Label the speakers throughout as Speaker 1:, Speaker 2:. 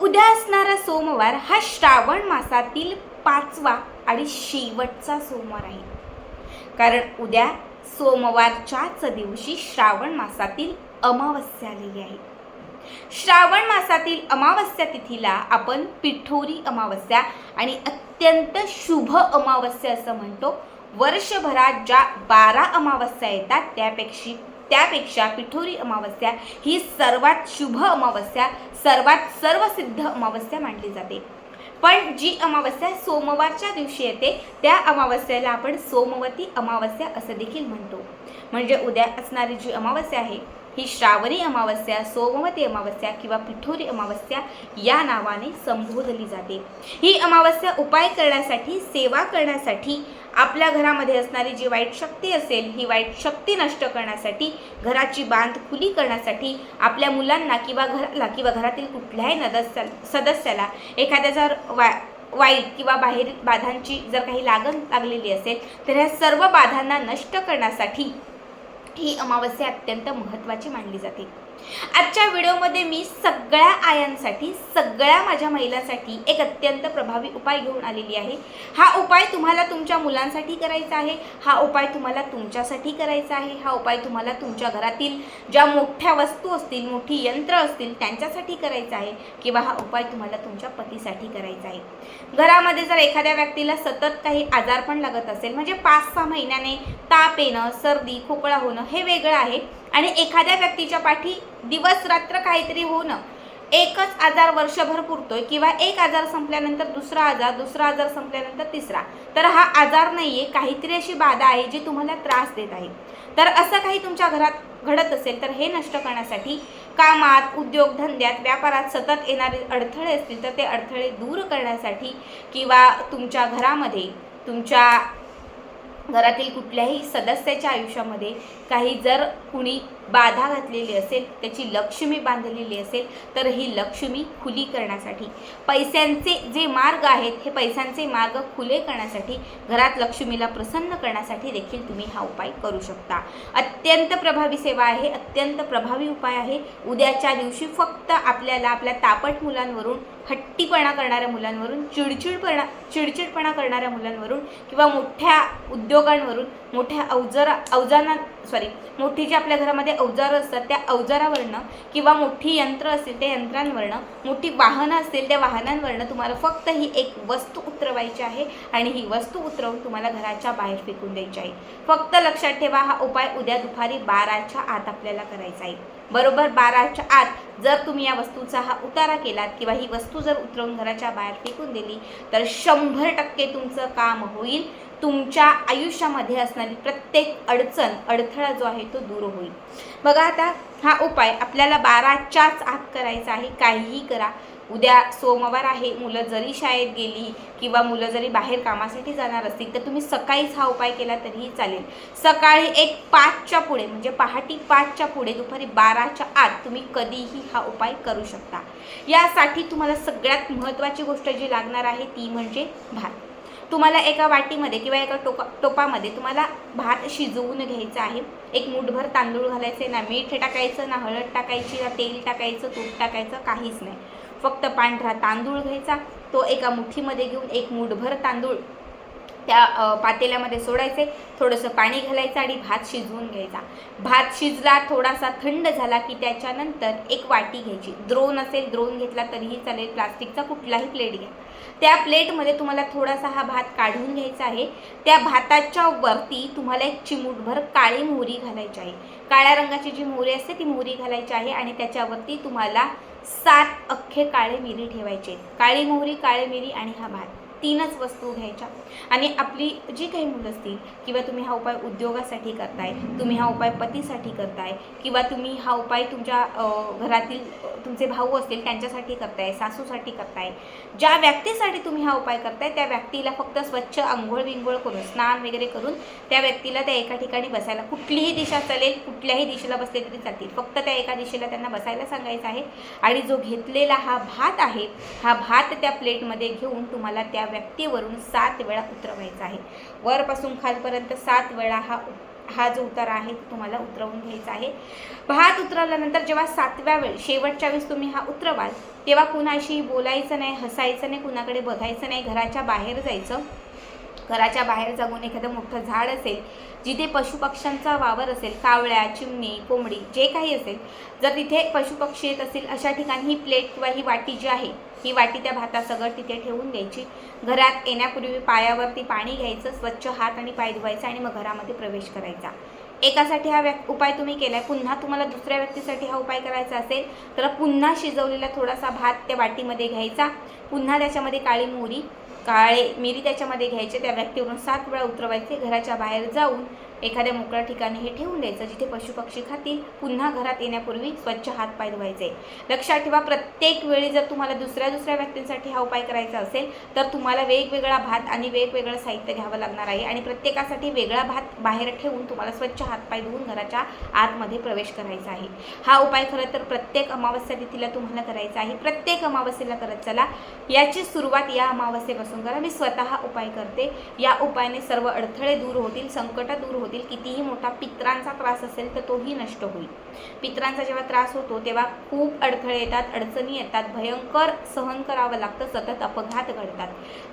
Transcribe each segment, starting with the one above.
Speaker 1: उद्या असणारा सोमवार हा श्रावण मासातील पाचवा आणि शेवटचा सोमवार आहे. कारण उद्या सोमवारच्याच दिवशी श्रावण मासातील अमावस्या आलेली आहे. श्रावण मासातील अमावस्या तिथीला आपण पिठोरी अमावस्या आणि अत्यंत शुभ अमावस्या असं म्हणतो. वर्षभरात ज्या बारा अमावस्या येतात त्यापेक्षा त्यापेक्षा पिठोरी अमावस्या ही सर्वात शुभ अमावस्या सर्वात सर्वसिद्ध अमावस्या मानली जाते. पण जी अमावस्या सोमवारच्या दिवशी येते त्या अमावस्याला आपण सोमवती अमावस्या असं देखील म्हणतो. म्हणजे उद्या असणारी जी अमावस्या आहे ही श्रावणी अमावस्या सोमवती अमावस्या किंवा पिठोरी अमावस्या या नावाने संबोधली जाते. ही अमावस्या उपाय करण्यासाठी सेवा करण्यासाठी आपल्या घरामध्ये असणारी जी वाईट शक्ती असेल ही वाईट शक्ती नष्ट करण्यासाठी घराची बांध खुली करण्यासाठी आपल्या मुलांना किंवा घराला किंवा घरातील कुठल्याही नदस्या सदस्याला एखाद्या जर वा वाईट किंवा बाहेर बाधांची जर काही लागण लागलेली असेल तर ह्या सर्व बाधांना नष्ट करण्यासाठी ही अमावस्या अत्यंत महत्त्वाची मानली जाते. आजच्या व्हिडिओमध्ये मी सगळ्या आयांसाठी सगळ्या माझ्या महिलांसाठी एक अत्यंत प्रभावी उपाय घेऊन आलेली आहे. हा उपाय तुम्हाला तुमच्या मुलांसाठी करायचा आहे हा उपाय तुम्हाला तुमच्यासाठी करायचा आहे हा उपाय तुम्हाला तुमच्या घरातील ज्या मोठ्या वस्तू असतील मोठी यंत्र असतील त्यांच्यासाठी करायचा आहे किंवा हा उपाय तुम्हाला तुमच्या पतीसाठी करायचा आहे. घरामध्ये जर एखाद्या व्यक्तीला सतत काही आजारपण लागत असेल म्हणजे पाच सहा महिन्याने ताप येणं सर्दी खोकळा होणं हे वेगळं आहे. आणि एखाद्या व्यक्तीच्या पाठी दिवस रात्र काहीतरी होणं एकच आजार वर्षभर पुरतोय किंवा एक आजार संपल्यानंतर दुसरा आजार दुसरा आजार संपल्यानंतर तिसरा. तर हा आजार नाही आहे काहीतरी अशी बाधा आहे जी तुम्हाला त्रास देत आहे. तर असं काही तुमच्या घरात घडत असेल तर हे नष्ट करण्यासाठी कामात उद्योगधंद्यात व्यापारात सतत येणारे अडथळे असतील तर ते अडथळे दूर करण्यासाठी किंवा तुमच्या घरामध्ये तुमच्या घरातील कुठल्याही सदस्याच्या आयुष्यामध्ये काही जर कुणी बाधा घातलेली असेल त्याची लक्ष्मी बांधलेली असेल तर ही लक्ष्मी खुली करण्यासाठी पैशांचे जे मार्ग आहेत हे पैशांचे मार्ग खुले करण्यासाठी घरात लक्ष्मीला प्रसन्न करण्यासाठी देखील तुम्ही हा उपाय करू शकता. अत्यंत प्रभावी सेवा आहे अत्यंत प्रभावी उपाय आहे. उद्याच्या दिवशी फक्त आपल्याला आपल्या तापट मुलांवरून हट्टीपणा करणाऱ्या मुलांवरून चिडचिडपणा चिडचिडपणा करणाऱ्या मुलांवरून किंवा मोठ्या उद्योगांवरून मोठ्या अवजरा अवजाना सॉरी मोठी जी आपल्या घरामध्ये अवजारं असतात त्या अवजारावरनं किंवा मोठी यंत्र असतील त्या यंत्रांवरनं मोठी वाहनं असतील त्या वाहनांवरनं तुम्हाला फक्त ही एक वस्तू उतरवायची आहे आणि ही वस्तू उतरवून तुम्हाला घराच्या बाहेर फेकून द्यायची आहे. फक्त लक्षात ठेवा हा उपाय उद्या दुपारी बाराच्या आत आपल्याला करायचा आहे. बरोबर बाराच्या आत जर तुम्ही या वस्तूचा हा उतारा केलात किंवा ही वस्तू जर उतरवून घराच्या बाहेर फेकून दिली तर शंभर टक्के तुमचं काम होईल. तुमच्या आयुष्यामध्ये असणारी प्रत्येक अडचण अडथळा जो आहे तो दूर होईल. बघा आता हा उपाय आपल्याला बाराच्याच आत करायचा आहे. काहीही करा. उद्या सोमवार आहे मुलं जरी शाळेत गेली किंवा मुलं जरी बाहेर कामासाठी जाणार असतील तर तुम्ही सकाळीच हा उपाय केला तरीही चालेल. सकाळी एक पाचच्या पुढे म्हणजे पहाटी पाचच्या पुढे दुपारी बाराच्या आत तुम्ही कधीही हा उपाय करू शकता. यासाठी तुम्हाला सगळ्यात महत्त्वाची गोष्ट जी लागणार आहे ती म्हणजे भात. तुम्हाला एका वाटीमध्ये किंवा एका टोपा टोपामध्ये तुम्हाला भात शिजवून घ्यायचा आहे. एक मुठभर तांदूळ घालायचे ना मीठ टाकायचं ना हळद टाकायची ना तेल टाकायचं तूप टाकायचं काहीच नाही. फक्त पांढरा तांदूळ घ्यायचा. तो एका मुठीमध्ये घेऊन एक मुठभर तांदूळ त्या पातेल्यामध्ये सोडायचे थोडंसं पाणी घालायचं आणि भात शिजवून घ्यायचा. भात शिजला थोडासा थंड झाला की त्याच्यानंतर एक वाटी घ्यायची. द्रोण असेल द्रोण घेतला तरीही चालेल प्लास्टिकचा कुठलाही प्लेट घ्या. त्या प्लेटमध्ये तुम्हाला थोडासा हा भात काढून घ्यायचा आहे. त्या भाताच्या वरती तुम्हाला एक चिमूटभर काळी मोहरी घालायची आहे. काळ्या रंगाची जी मोहरी असते ती मोहरी घालायची आहे आणि त्याच्यावरती तुम्हाला सात अख्खे काळे मिरी ठेवायचे काळी मोहरी काळे मिरी आणि हा भात. तीनच वस्तू घ्यायच्या. आणि आपली जी काही मुलं असतील किंवा तुम्ही हा उपाय उद्योगासाठी करताय तुम्ही हा उपाय पतीसाठी करताय किंवा तुम्ही हा उपाय तुमच्या घरातील तुमचे भाऊ असतील त्यांच्यासाठी करताय सासूसाठी करताय ज्या व्यक्तीसाठी तुम्ही हा उपाय करताय त्या व्यक्तीला फक्त स्वच्छ आंघोळ बिंघोळ करून स्नान वगैरे करून त्या व्यक्तीला त्या एका ठिकाणी बसायला कुठलीही दिशा चालेल कुठल्याही दिशेला बसले तरी चालतील. फक्त त्या एका दिशेला त्यांना बसायला सांगायचं आहे. आणि जो घेतलेला हा भात आहे हा भात त्या प्लेटमध्ये घेऊन तुम्हाला त्या व्यक्तीवरून सात वेळा उतरवायचा आहे. वरपासून खालपर्यंत सात वेळा हा हा जो उतारा आहे तो तुम्हाला उतरवून घ्यायचा आहे. भात उतरवल्यानंतर जेव्हा सातव्या वेळ शेवटच्या वेळेस तुम्ही हा उतरवाल तेव्हा कुणाशी बोलायचं नाही हसायचं नाही कुणाकडे बघायचं नाही घराच्या बाहेर जायचं. घराच्या बाहेर जागून एखादं मोठं झाड असेल जिथे पशुपक्ष्यांचा वावर असेल कावळ्या चिमणी कोंबडी जे काही असेल जर तिथे पशुपक्षी येत असेल अशा ठिकाणी ही प्लेट किंवा ही वाटी जी आहे ही वाटी त्या भातासगट तिथे ठेवून द्यायची. घरात येण्यापूर्वी पायावरती पाणी घ्यायचं स्वच्छ हात आणि पाय धुवायचा आणि मग घरामध्ये प्रवेश करायचा. एकासाठी हा व्यक् उपाय तुम्ही केलाय. पुन्हा तुम्हाला दुसऱ्या व्यक्तीसाठी हा उपाय करायचा असेल तर पुन्हा शिजवलेला थोडासा भात त्या वाटीमध्ये घ्यायचा. पुन्हा त्याच्यामध्ये काळी मोहरी काळे मिरी त्याच्यामध्ये घ्यायचे. त्या व्यक्तीवरून सात वेळा उतरवायचे. घराच्या बाहेर जाऊन एखाद्या मोकळ्या ठिकाणी हे ठेवून द्यायचं जिथे पशुपक्षी खातील पुन्हा घरात येण्यापूर्वी स्वच्छ हात पाय धुवायचे. लक्षात ठेवा प्रत्येक वेळी जर तुम्हाला दुसऱ्या दुसऱ्या व्यक्तींसाठी हा उपाय करायचा असेल तर तुम्हाला वेगवेगळा भात आणि वेगवेगळं साहित्य घ्यावं लागणार आहे आणि प्रत्येकासाठी वेगळा भात बाहेर ठेवून तुम्हाला स्वच्छ हातपाय धुवून घराच्या आतमध्ये प्रवेश करायचा आहे. हा उपाय खरं तर प्रत्येक अमावस्या तिथीला तुम्हाला करायचा आहे. प्रत्येक अमावस्येला करत चला. याची सुरुवात या अमावस्येपासून करा. मी स्वतः उपाय करते. या उपायाने सर्व अडथळे दूर होतील संकट दूर होतील. होतील कितीही मोठा पित्रांचा त्रास असेल तर तोही नष्ट होईल. पित्रांचा जेव्हा त्रास होतो तेव्हा खूप अडथळे येतात अडचणी येतात भयंकर सहन करावं लागतं सतत अपघात घडतात.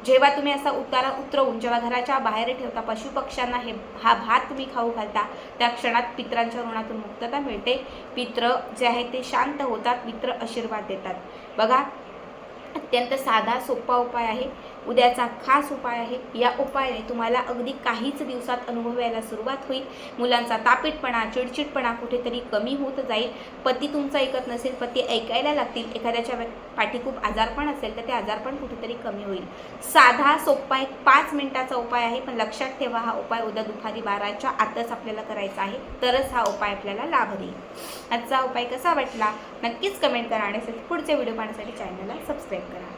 Speaker 1: जेव्हा तुम्ही असा उतारा उतरवून जेव्हा घराच्या बाहेर ठेवता पशुपक्ष्यांना हे हा भात तुम्ही खाऊ घालता त्या क्षणात पित्रांच्या ऋणातून मुक्तता मिळते. पित्र जे आहे ते शांत होतात मित्र आशीर्वाद देतात. बघा अत्यंत साधा सोपा उपाय आहे. उद्याचा खास उपाय आहे. या उपायाने तुम्हाला अगदी काहीच दिवसात अनुभव यायला सुरुवात होईल. मुलांचा तापीटपणा चिडचिडपणा कुठेतरी कमी होत जाईल. पती तुमचं ऐकत नसेल पती ऐकायला लागतील. एखाद्याच्या पाठी खूप आजारपण असेल तर ते आजारपण कुठेतरी कमी होईल. साधा सोपा एक पाच मिनिटाचा उपाय आहे पण लक्षात ठेवा हा उपाय उद्या दुपारी बाराच्या आतच आपल्याला करायचा आहे. तरच हा उपाय आपल्याला लाभ देईल आजचा उपाय कसा वाटला? नक्कीच कमेंट करा आणि पुढचे व्हिडिओ पाहण्यासाठी चॅनलला सबस्क्राईब करा.